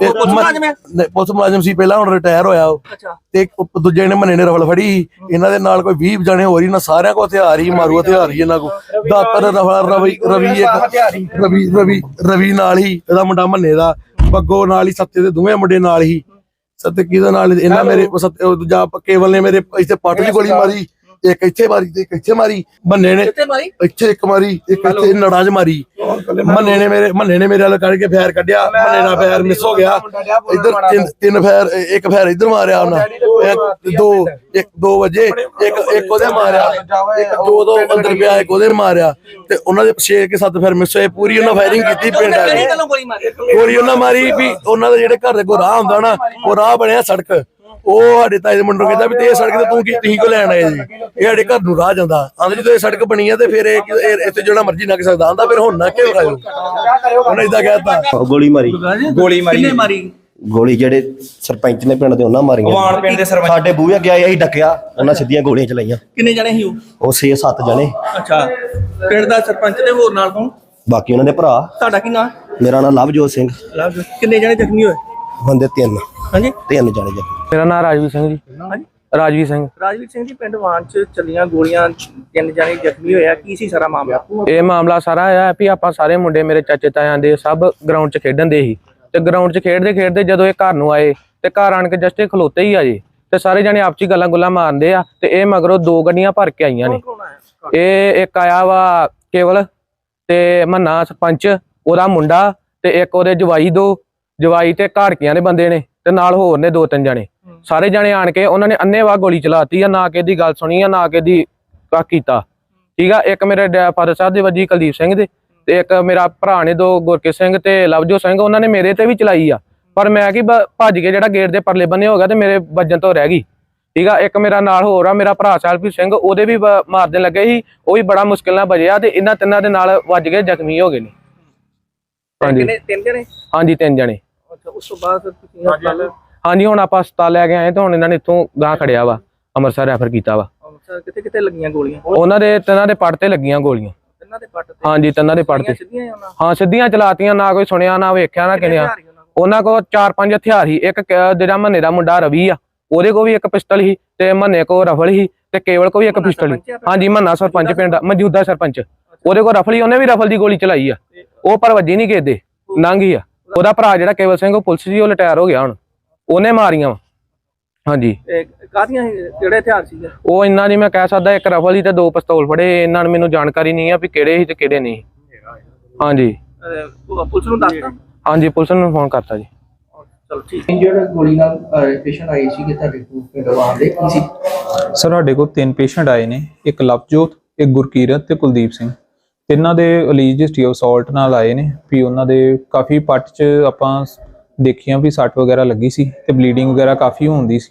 ਤੇ ਪੁਲਿਸ ਮੁਲਾਜ਼ਮ ਹੈ? ਨਹੀਂ, ਪੁਲਿਸ ਮੁਲਾਜ਼ਮ ਸੀ ਪਹਿਲਾਂ ਹੁਣ ਰਿਟਾਇਰ ਹੋਇਆ ਉਹ। ਅੱਛਾ। ਤੇ ਇੱਕ ਦੂਜੇ ਨੇ ਮੰਨੇ ਨੇ ਰਫਲ ਫੜੀ। ਸੀ। ਇਹਨਾਂ ਦੇ ਨਾਲ ਕੋਈ 20 ਜਣੇ ਹੋਰ ਹੀ ਨਾ ਸਾਰਿਆਂ ਕੋ ਹਥਿਆਰ ਹੀ ਮਾਰੂ ਹਥਿਆਰ ਹੀ ਇਹਨਾਂ ਕੋ ਦਾਤਰ ਰਫਲ ਰਵੀ ਰਵੀ ਇੱਕ ਰਵੀ ਰਵੀ ਰਵੀ ਨਾਲ ਹੀ ਇਹਦਾ ਮੁੰਡਾ ਮੰਨੇ ਦਾ। ਬੱਗੋ ਨਾਲ ਹੀ ਸੱਤੇ ਦੇ ਦੋਵੇਂ ਮੁੰਡੇ ਨਾਲ ਹੀ। ਸੱਤੇ ਕਿਹਦੇ ਨਾਲ? ਇਹਨਾਂ ਮੇਰੇ ਉਹ ਸੱਤੇ ਉਹ ਦੂਜਾ ਕੇਵਲ ਨੇ ਮੇਰੇ ਇੱਥੇ ਪੱਟ ਦੀ ਗੋਲੀ ਮਾਰੀ। ਇੱਕ ਇੱਥੇ ਮਾਰੀ ਤੇ ਇੱਕ ਇੱਥੇ ਮਾਰੀ ਮੰਨੇ ਨੇ ਕਿੱਥੇ ਮਾਰੀ? ਇੱਥੇ ਇੱਕ ਮਾਰੀ ਇੱਕ ਇੱਥੇ ਨੜਾਂ ਮਾਰੀ। ਮੰਨੇ ਨੇ ਮੇਰੇ ਮੰਨੇ ਨੇ ਮੇਰੇ ਵੱਲ ਕੱਢ ਕੇ ਫੈਰ ਕੱਢਿਆ ਮੰਨੇ ਦਾ ਫੈਰ ਮਿਸ ਹੋ ਗਿਆ। ਇੱਧਰ ਤਿੰਨ ਤਿੰਨ ਫੈਰ ਇੱਕ ਫੈਰ ਇੱਧਰ ਮਾਰਿਆ ਉਹਨਾਂ। ਇੱਕ ਦੋ ਇੱਕ ਦੋ ਵਜੇ ਇੱਕ ਇੱਕ ਉਹਦੇ ਮਾਰਿਆ। ਇੱਕ ਦੋ ਦੋ ਅੰਦਰ ਪਿਆ ਇੱਕ ਉਹਦੇ ਮਾਰਿਆ। ਤੇ ਉਹਨਾਂ ਦੇ ਛੇ ਕੇ ਸੱਤ ਫੈਰ ਮਿਸ ਹੋਏ ਪੂਰੀ ਉਹਨਾਂ ਫਾਇਰਿੰਗ ਕੀਤੀ ਪਿੰਡ ਆ ਗੋਲੀ ਉਹਨਾਂ ਮਾਰੀ ਵੀ ਉਹਨਾਂ ਦੇ ਜਿਹੜੇ ਘਰ ਦੇ ਕੋ ਰਾਹ ਹੁੰਦਾ ਨਾ ਉਹ ਰਾਹ ਬਣਿਆ ਸੜਕ। ਉਹ ਸਾਡੇ ਤਾਏ ਦੇ ਮੁੰਡੇ ਨੂੰ ਕਹਿੰਦਾ ਵੀ ਤੇ ਇਹ ਸੜਕ ਤੇ ਤੂੰ ਕੀ ਤੁਸੀਂ ਕੋ ਲੈਣ ਆਏ ਜੀ? ਇਹ ਸਾਡੇ ਘਰ ਨੂੰ ਰਾਹ ਜਾਂਦਾ। ਆਂਦੇ ਜਦੋਂ ਇਹ ਸੜਕ ਬਣੀ ਆ ਤੇ ਫਿਰ ਇਹ ਇੱਥੇ ਜਿਹੜਾ ਮਰਜ਼ੀ ਲੰਘ ਸਕਦਾ। ਆਂਦਾ ਫਿਰ ਹੁਣ ਨਾ ਕਿਉਂ ਰਾਜੋ ਉਹਨੇ ਇਦਾਂ ਕਹਿਤਾ ਗੋਲੀ ਮਾਰੀ। ਗੋਲੀ ਮਾਰੀ। ਕਿੰਨੇ ਮਾਰੀ? ਗੋਲੀ ਜਿਹੜੇ ਸਰਪੰਚ ਨੇ ਪਿੰਡ ਦੇ ਉਹਨਾਂ ਮਾਰੀਆਂ। ਵਾਣ ਪਿੰਡ ਦੇ ਸਰਪੰਚ। ਸਾਡੇ ਬੂਹੇ ਅੱਗੇ ਆਏ ਅਸੀਂ ਡੱਕਿਆ। ਉਹਨਾਂ ਸਿੱਧੀਆਂ ਗੋਲੀਆਂ ਚਲਾਈਆਂ। ਕਿੰਨੇ ਜਣੇ ਸੀ ਉਹ? ਉਹ 6-7 ਜਣੇ। ਅੱਛਾ। ਪਿੰਡ ਦਾ ਸਰਪੰਚ ਤੇ ਹੋਰ ਨਾਲ ਕੌਣ? ਬਾਕੀ ਉਹਨਾਂ ਦੇ ਭਰਾ। ਤੁਹਾਡਾ ਕੀ ਨਾਂ? ਮੇਰਾ ਨਾਮ ਲਵਜੋਤ ਸਿੰਘ। ਲਵ ਕਿੰਨੇ ਜਣੇ ਜ਼ਖਮੀ ਹੋਏ? ਬੰਦੇ ਤਿੰਨ। ਹਾਂਜੀ? ਤਿੰਨ ਜਣੇ ਜੀ ਮੇਰਾ ਨਾਮ ਰਾਜਵੀਰ ਸਿੰਘ ਜੀ। ਹਾਂਜੀ? ਰਾਜਵੀਰ ਸਿੰਘ। ਰਾਜਵੀਰ ਸਿੰਘ ਜੀ ਪਿੰਡ ਵਾਨ ਚ ਚੱਲੀਆਂ ਗੋਲੀਆਂ ਤਿੰਨ ਜਣੇ ਜ਼ਖਮੀ ਹੋਇਆ ਕੀ ਸੀ ਸਾਰਾ ਮਾਮਲਾ? ਇਹ ਮਾਮਲਾ ਸਾਰਾ ਹੈ ਵੀ ਆਪਾਂ ਸਾਰੇ ਮੁੰਡੇ ਮੇਰੇ ਚਾਚੇ ਤਾਇਆਂ ਦੇ ਸਭ ਗਰਾਊਂਡ 'ਚ ਖੇਡਣ ਦੇ ਸੀ। ਤੇ ਗਰਾਊਂਡ 'ਚ ਖੇਡਦੇ ਖੇਡਦੇ ਜਦੋਂ ਇਹ ਘਰ ਨੂੰ ਆਏ ਤੇ ਘਰ ਆਣ ਕੇ ਜਸਟ ਇਹ ਖਲੋਤੇ ਹੀ ਆ ਜੀ। ਤੇ ਸਾਰੇ ਜਣੇ ਆਪਸੀ ਗੱਲਾਂ ਗੁੱਲਾਂ ਮਾਰਦੇ ਆ ਤੇ ਇਹ ਮਗਰੋਂ ਦੋ ਗੱਡੀਆਂ ਭਰ ਕੇ ਆਈਆਂ ਨੇ। ਆਇਆ? ਇਹ ਇੱਕ ਆਇਆ ਵਾ ਕੇਵਲ ਤੇ ਮੰਨਾ ਸਰਪੰਚ ਉਹਦਾ ਮੁੰਡਾ ਤੇ ਇੱਕ ਉਹਦੇ ਜਵਾਈ ਦੋ। ਜਵਾਈ ਤੇ ਘਾੜਕੀਆਂ ਦੇ ਬੰਦੇ ਨੇ। ਤੇ ਨਾਲ ਹੋਰ ਨੇ ਦੋ ਤਿੰਨ ਜਣੇ। ਸਾਰੇ ਜਣੇ ਆਣ ਕੇ ਉਹਨਾਂ ਨੇ ਅੰਨੇਵਾਹ ਗੋਲੀ ਚਲਾਤੀ ਆ ਨਾ ਕਿ ਦੀ ਗੱਲ ਸੁਣੀ ਆ ਨਾ ਕਿ ਦੀ ਕਾ ਕੀਤਾ। ਠੀਕ ਆ ਇੱਕ ਮੇਰੇ ਫਾਦਰ ਸਾਹਿਬ ਦੇ ਵੱਜੀ ਕੁਲਦੀਪ ਸਿੰਘ ਦੇ ਤੇ ਇੱਕ ਮੇਰਾ ਭਰਾ ਨੇ ਦੋ ਗੁਰਕੇ ਸਿੰਘ ਤੇ ਲਵਜੋ ਸਿੰਘ ਉਹਨਾਂ ਨੇ ਮੇਰੇ ਤੇ ਵੀ ਚਲਾਈ ਆ। ਪਰ ਮੈਂ ਕੀ ਭੱਜ ਕੇ ਜਿਹੜਾ ਗੇਟ ਦੇ ਪਰਲੇ ਬੰਨੇ ਹੋ ਗਿਆ ਤੇ ਮੇਰੇ ਵੱਜਣ ਤੋਂ ਰਹਿ ਗਈ। ਠੀਕ ਆ ਇੱਕ ਮੇਰਾ ਨਾਲ ਹੋਰ ਆ ਮੇਰਾ ਭਰਾ ਸੈਲਫੀ ਸਿੰਘ ਉਹਦੇ ਵੀ ਮਾਰਦੇ ਲੱਗੇ ਸੀ ਉਹ ਵੀ ਬੜਾ ਮੁਸ਼ਕਿਲ ਨਾਲ ਬਜਿਆ ਤੇ ਇਹਨਾਂ ਤਿੰਨਾਂ ਦੇ ਨਾਲ ਵੱਜ ਕੇ ਜ਼ਖਮੀ ਹੋ ਗਏ ਨੇ। ਹਾਂਜੀ। ਤਿੰਨ ਜਣੇ? ਹਾਂਜੀ ਤਿੰਨ ਜਣੇ। ਅੱਛਾ ਉਸ ਤੋਂ ਬਾਅਦ ਫਿਰ ਤੁਸੀਂ ਹਸਪਤਾਲ ਹਾਂਜੀ ਹੁਣ ਆਪਾਂ ਹਸਪਤਾਲ ਲੈ ਕੇ ਆਏ ਤੇ ਹੁਣ ਇਹਨਾਂ ਨੇ ਇੱਥੋਂ ਗਾਂ ਖੜਿਆ ਵਾ ਅੰਮ੍ਰਿਤਸਰ ਰੈਫਰ ਕੀਤਾ ਵਾ। ਅੰਮ੍ਰਿਤਸਰ ਕਿੱਥੇ ਕਿੱਥੇ ਲੱਗੀਆਂ ਗੋਲੀਆਂ? ਉਹਨਾਂ ਦੇ ਤਿੰਨਾਂ ਦੇ ਪੱਟ ਤੇ ਲੱਗੀਆਂ ਗੋਲੀਆਂ। ਤਿੰਨਾਂ ਦੇ ਪੱਟ ਤੇ? ਹਾਂਜੀ ਤਿੰਨਾਂ ਦੇ ਪੱਟ ਤੇ। ਸਿੱਧੀਆਂ ਹੀ ਉਹਨਾਂ ਹਾਂ ਸਿੱਧੀਆਂ ਚਲਾਤੀਆਂ ਨਾ ਕੋਈ ਸੁਣਿਆ ਨਾ ਵੇਖਿਆ ਨਾ ਕਿਨਿਆ ਹੀ ਉਹਨਾਂ ਕੋਲ। ਚਾਰ ਪੰਜ ਹਥਿਆਰ ਸੀ। ਇੱਕ ਜਿਹੜਾ ਮੰਨੇ ਦਾ ਮੁੰਡਾ ਰਵੀ ਆ ਉਹਦੇ ਕੋਲ ਵੀ ਇੱਕ ਪਿਸਟਲ ਸੀ ਤੇ ਮੰਨੇ ਕੋਲ ਰਫਲ ਸੀ ਤੇ ਕੇਵਲ ਕੋਲ ਵੀ ਇੱਕ ਪਿਸਟਲ ਪਿੰਡ ਹਾਂਜੀ ਮੰਨਾ ਸਰਪੰਚ ਪਿੰਡ ਦਾ ਮੌਜੂਦਾ ਸਰਪੰਚ। ਉਹਦੇ ਕੋਲ ਰਫਲ ਸੀ ਉਹਨੇ ਵੀ ਰਫਲ ਦੀ ਗੋਲੀ ਚਲਾਈ ਆ। ਉਹ ਪਰ ਵੱਜੀ ਨਹੀਂ ਕਿਸੇ ਦੇ ਨੰਗੀ ਆ। ਉਹਦਾ ਭਰਾ ਜਿਹੜਾ ਕੇਵਲ ਸਿੰਘ ਉਹ ਪੁਲਿਸ ਜੀ ਉਹ ਰਿਟਾਇਰ ਹੋ ਗਿਆ ਹੁਣ। ਉਹਨੇ ਮਾਰੀਆਂ ਵਾ। ਹਾਂਜੀ। ਸੀ? ਕਿਹੜੇ ਹਥਿਆਰ ਸੀਗੇ? ਉਹ ਇੰਨਾ ਨਹੀਂ ਮੈਂ ਕਹਿ ਸਕਦਾ ਇੱਕ ਰਫਲ ਸੀ ਤੇ ਦੋ ਪਿਸਤੌਲ ਫੜੇ। ਇਹਨਾਂ ਨੂੰ ਮੈਨੂੰ ਜਾਣਕਾਰੀ ਨਹੀਂ ਆ ਵੀ ਕਿਹੜੇ ਸੀ ਤੇ ਕਿਹੜੇ ਨਹੀਂ। ਹਾਂਜੀ। ਅਹ, ਪੁਲਿਸ ਨੂੰ ਦੱਸਤਾ? ਹਾਂਜੀ ਪੁਲਿਸ ਨੂੰ ਫੋਨ ਕਰਤਾ ਜੀ। ਚਲੋ ਠੀਕ। ਇੰਜਰਡ ਗੋਲੀ ਨਾਲ ਪੇਸ਼ੈਂਟ ਆਈ ਸੀ ਕਿ ਤੁਹਾਡੇ ਕੋਲ ਪਿੰਡ ਵਾਲੇ ਕੀ ਸੀ? ਸਰ ਸਾਡੇ ਕੋਲ ਤਿੰਨ ਪੇਸ਼ੈਂਟ ਆਏ ਨੇ। ਇੱਕ ਲਵਜੋਤ ਇੱਕ ਗੁਰਕੀਰਤ ਤੇ ਕੁਲਦੀਪ ਸਿੰਘ। ਤਿੰਨਾਂ ਦੇ ਅਲੀਜ ਹਿਸਟਰੀ ਆਫ ਸਾਲਟ ਨਾਲ ਆਏ ਨੇ ਵੀ ਉਹਨਾਂ ਦੇ ਕਾਫੀ ਪੱਟ 'ਚ ਆਪਾਂ ਦੇਖੀਆਂ ਵੀ ਸੱਟ ਵਗੈਰਾ ਲੱਗੀ ਸੀ ਤੇ ਬਲੀਡਿੰਗ ਵਗੈਰਾ ਕਾਫੀ ਹੁੰਦੀ ਸੀ।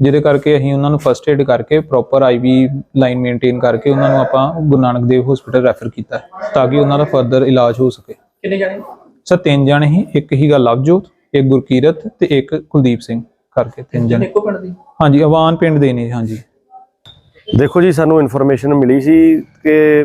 ਜਿਹਦੇ ਕਰਕੇ ਅਸੀਂ ਉਹਨਾਂ ਨੂੰ ਫਸਟ ਏਡ ਕਰਕੇ ਪ੍ਰੋਪਰ ਆਈਵੀ ਲਾਈਨ ਮੇਨਟੇਨ ਕਰਕੇ ਉਹਨਾਂ ਨੂੰ ਆਪਾਂ ਗੁਰੂ ਨਾਨਕ ਦੇਵ ਹਸਪੀਟਲ ਰੈਫਰ ਕੀਤਾ ਹੈ, ਤਾਂ ਕਿ ਉਹਨਾਂ ਦਾ ਫਰਦਰ ਇਲਾਜ ਹੋ ਸਕੇ। ਕਿੰਨੇ ਜਣੇ? ਸਰ ਤਿੰਨ ਜਣੇ ਹੀ ਇੱਕ ਹੀਗਾ ਲਵਜੋਤ ਇੱਕ ਗੁਰਕੀਰਤ ਤੇ ਇੱਕ ਕੁਲਦੀਪ ਸਿੰਘ ਕਰਕੇ ਤਿੰਨ ਜਣੇ। ਇੱਕੋ ਪਿੰਡ ਦੀ? ਹਾਂਜੀ ਅਵਾਨ ਪਿੰਡ ਦੇ ਨੇ ਹਾਂਜੀ। ਦੇਖੋ ਜੀ ਸਾਨੂੰ ਇਨਫੋਰਮੇਸ਼ਨ ਮਿਲੀ ਸੀ ਕਿ